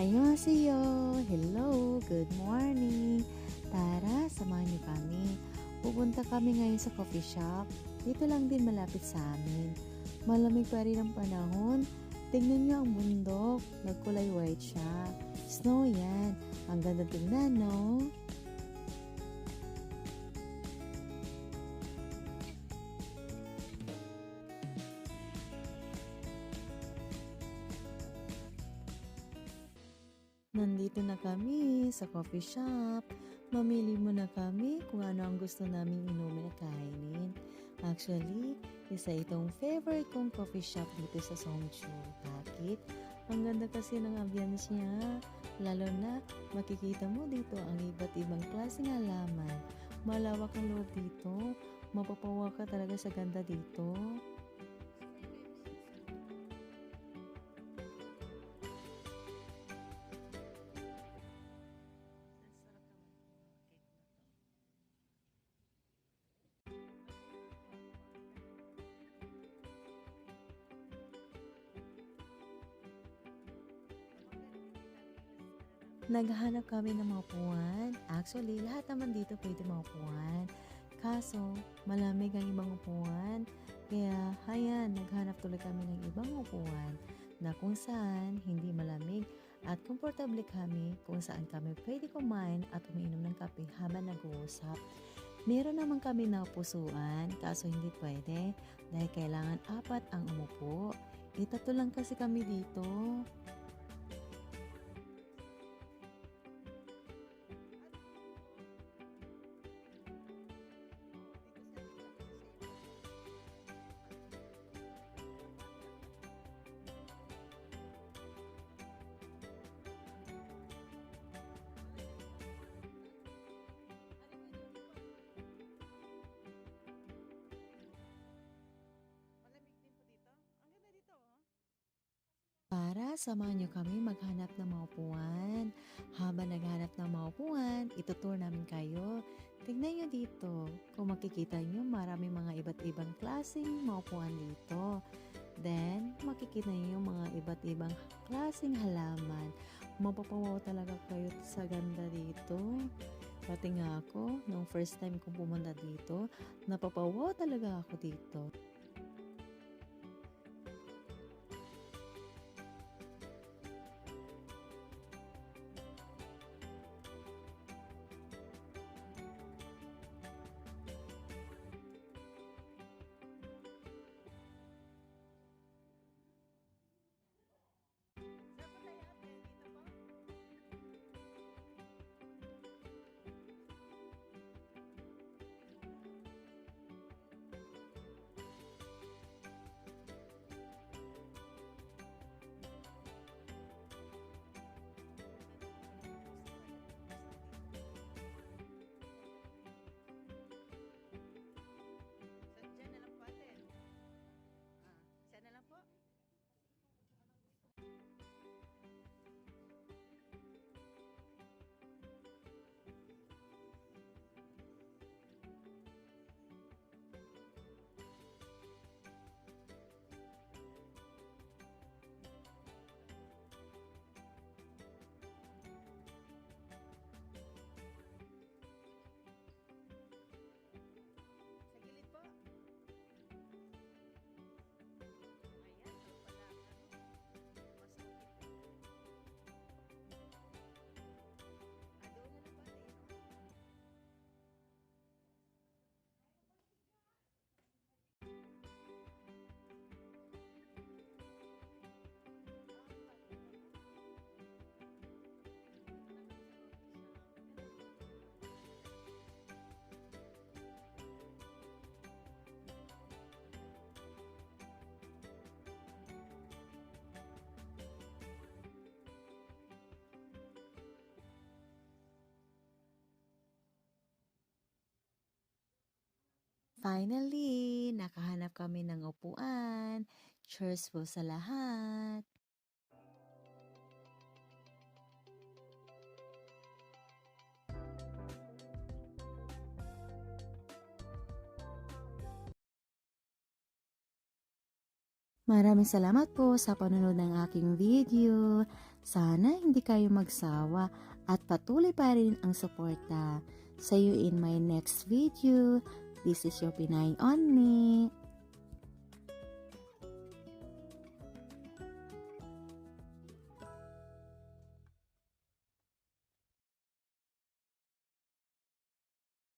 Annyeonghaseyo! Hello! Good morning! Tara, samahan niyo kami. Pupunta kami ngayon sa coffee shop. Dito lang din malapit sa amin. Malamig pa rin ang panahon. Tingnan niyo ang bundok. Nagkulay white siya. Snow yan. Ang ganda tingnan, no? Nandito na kami sa coffee shop. Mamili muna kami kung ano ang gusto naming inumin at kainin. Actually, isa itong favorite kong coffee shop dito sa Songchu. Bakit? Ang ganda kasi ng ambience niya. Lalo na makikita mo dito ang iba't ibang klaseng halaman. Malawak ang loob dito. Mapapawa ka talaga sa ganda dito. Naghahanap kami ng mga upuan. Actually, lahat naman dito pwede mga upuan. Kaso, malamig ang ibang upuan. Kaya, hayan, naghanap tuloy kami ng ibang upuan na kung saan hindi malamig at komportable kami kung saan kami pwede kumain at umiinom ng kape habang nag-uusap. Meron naman kami na pusuan, kaso hindi pwede dahil kailangan apat ang umupo. Itato lang kasi kami dito. Para samahan niyo kami maghanap ng mga upuan. Habang naghanap ng mga upuan, itutur namin kayo. Tignan niyo dito. Kung makikita niyo, marami mga iba't ibang klaseng mga upuan dito. Then, makikita niyo yung mga iba't ibang klaseng halaman. Mapapawaw talaga kayo sa ganda dito. Pati nga ako, nung first time kong pumunta dito, napapawaw talaga ako dito. Finally, nakahanap kami ng upuan. Cheers po sa lahat. Maraming salamat po sa panonood ng aking video. Sana hindi kayo magsawa at patuloy pa rin ang suporta. See you in my next video. This is your Pinay Onni.